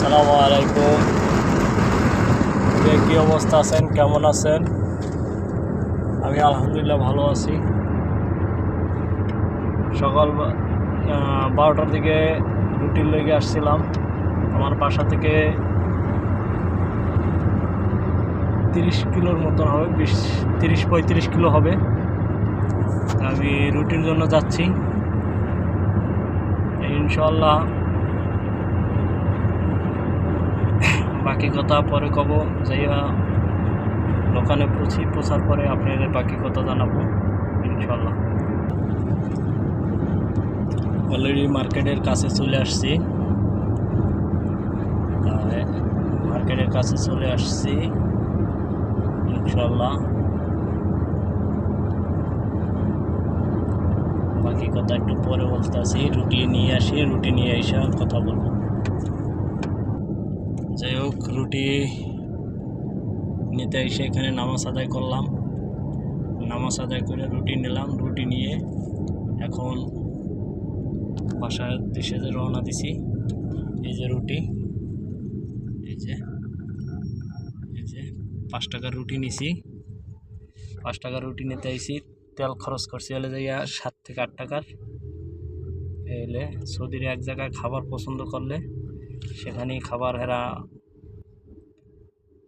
আসসালামু আলাইকুম। কে অবস্থা আছেন, কেমন আছেন? আমি আলহামদুলিল্লাহ ভালো আছি। সকাল বারোটার দিকে রুটির লেগে আসছিলাম। আমার বাসা থেকে তিরিশ কিলোর মতন হবে, বিশ, তিরিশ, পঁয়ত্রিশ কিলো হবে। আমি রুটির জন্য যাচ্ছি। ইনশাল্লাহ বাকি কথা পরে কব, যাইয়া দোকানে পৌঁছি, পৌঁছার পরে আপনাদের বাকি কথা জানাব ইনশাল্লাহ অলরেডি মার্কেটের কাছে চলে আসছি। মার্কেটের কাছে চলে আসছি ইনশাল্লাহ বাকি কথা একটু পরে বলতে আসি রুটি নিয়ে আসি, রুটি নিয়ে এসে কথা বলব। যাই হোক, রুটি নিতে এসে এখানে নামাজ আদায় করলাম। নামাজ আদায় করে রুটি নিলাম। রুটি নিয়ে এখন বাসার দেশে যে রওনা দিছি, এই যে রুটি, এই যে এই যে পাঁচ টাকার রুটি নিছি। পাঁচ টাকার রুটি নিতে আইছি, তেল খরচ করছি হলে যাইয়া সাত থেকে আট টাকার। এলে সৌদির এক জায়গায় খাবার পছন্দ করলে সেখানেই খাবার হেরা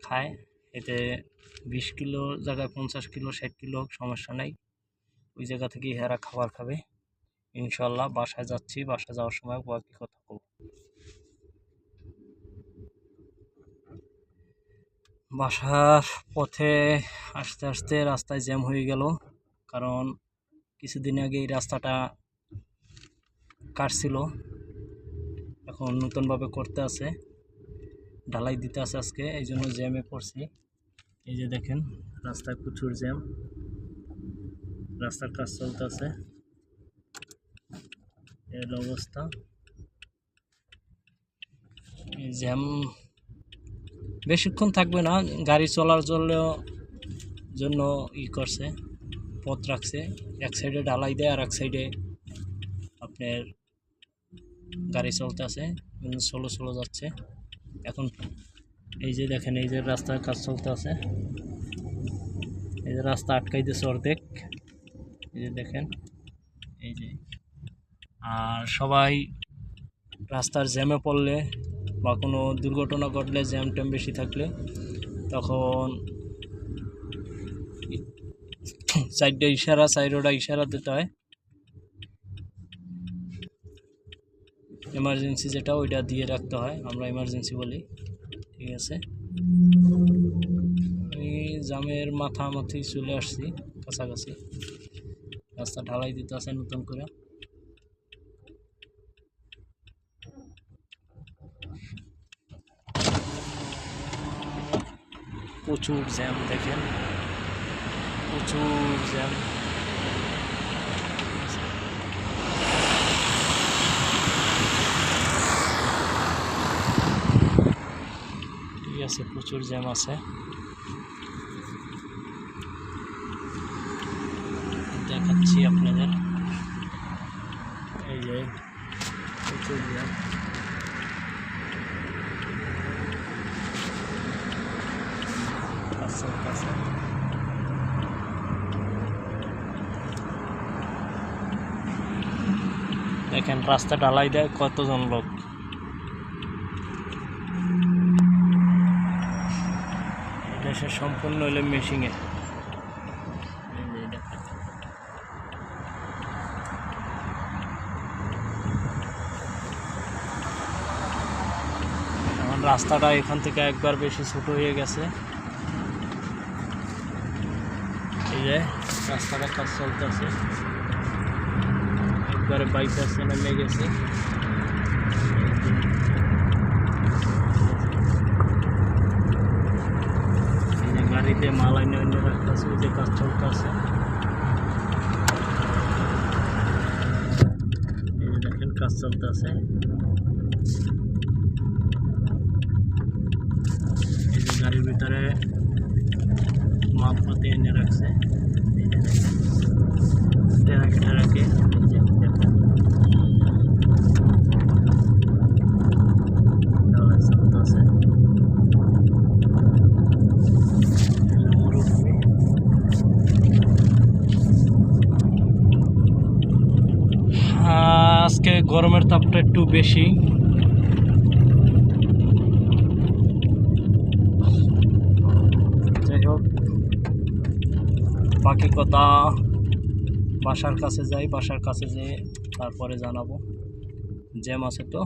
খায়। এতে বিশ কিলো, জায়গায় পঞ্চাশ কিলো, ষাট কিলো সমস্যা নেই। ওই জায়গা থেকেই হেরা খাবার খাবে। ইনশাল্লাহ বাসায় যাচ্ছি। বাসায় যাওয়ার সময় বাকি কথা বলব। বাসার পথে আস্তে আস্তে রাস্তায় জ্যাম হয়ে গেল। কারণ কিছুদিন আগে এই রাস্তাটা কাটছিল। এখন নতুনভাবে করতে আছে। ঢালাই দিতে আছে আজকে, এই জন্য জ্যামে পড়ছি। এই যে দেখেন রাস্তায় প্রচুর জ্যাম। রাস্তার কাজ চলতেছে। এর অবস্থা। জ্যাম বেশিক্ষণ থাকবে না, গাড়ি চলার জন্য জন্য ই করছে, পথ রাখছে। এক সাইডে ঢালাই দেয়, আর এক সাইডে আপনার গাড়ি চলতে আছে স্লো স্লো যাচ্ছে। এখন এই যে দেখেন, এই যে রাস্তার কাজ চলতে আছে এই যে রাস্তা আটকাই দিয়েছে অর্ধেক। এই যে দেখেন, এই যে। আর সবাই রাস্তার জ্যামে পড়লে বা কোনো দুর্ঘটনা ঘটলে জ্যাম ট্যাম বেশি থাকলে তখন চারটা ইশারা চারোটা ইশারা দিতে হয়। এমার্জেন্সি যেটা, ওইটা দিয়ে রাখতে হয়, আমরা এমার্জেন্সি বলি, ঠিক আছে? আমি জামের মাথামাথি চলে আসছি, কাছাকাছি। রাস্তা ঢালাই দিতে আছে নতুন করে। প্রচুর জ্যাম দেখেন। প্রচুর জ্যাম ঠিক আছে, প্রচুর জ্যাম আছে। দেখাচ্ছি আপনাদের। এই যে, প্রচুর জ্যাম। কাছে কাছে। দেখেন রাস্তা ঢালাই দেয় কতজন লোক? এটা সে সম্পূর্ণ হইলে মেশিংয়ে এখন রাস্তাটা এখান থেকে একবার বেশি ছোট হয়ে গেছে। এই যে রাস্তাটা কাজ চলতেছে। একবারে বাইপাসে নেমে গেছে এই যে গাড়িতে মাল এনে এনে রাখতেছে ওই যে কাজ চলতেছে এই যে দেখেন কাজ চলতেছে এই যে গাড়ির ভিতরে মাপপাতি এনে রাখছে এই যে দেখেন টেরাকে টেরাকে এই যে দেখেন দেওয়া হয়েছে। আজকে গরমের তাপটা একটু বেশি। যাই হোক, বাকি কথা বাসার কাছে যাই, বাসার কাছে যেয়ে তারপরে জানাব। জ্যাম আছে তো?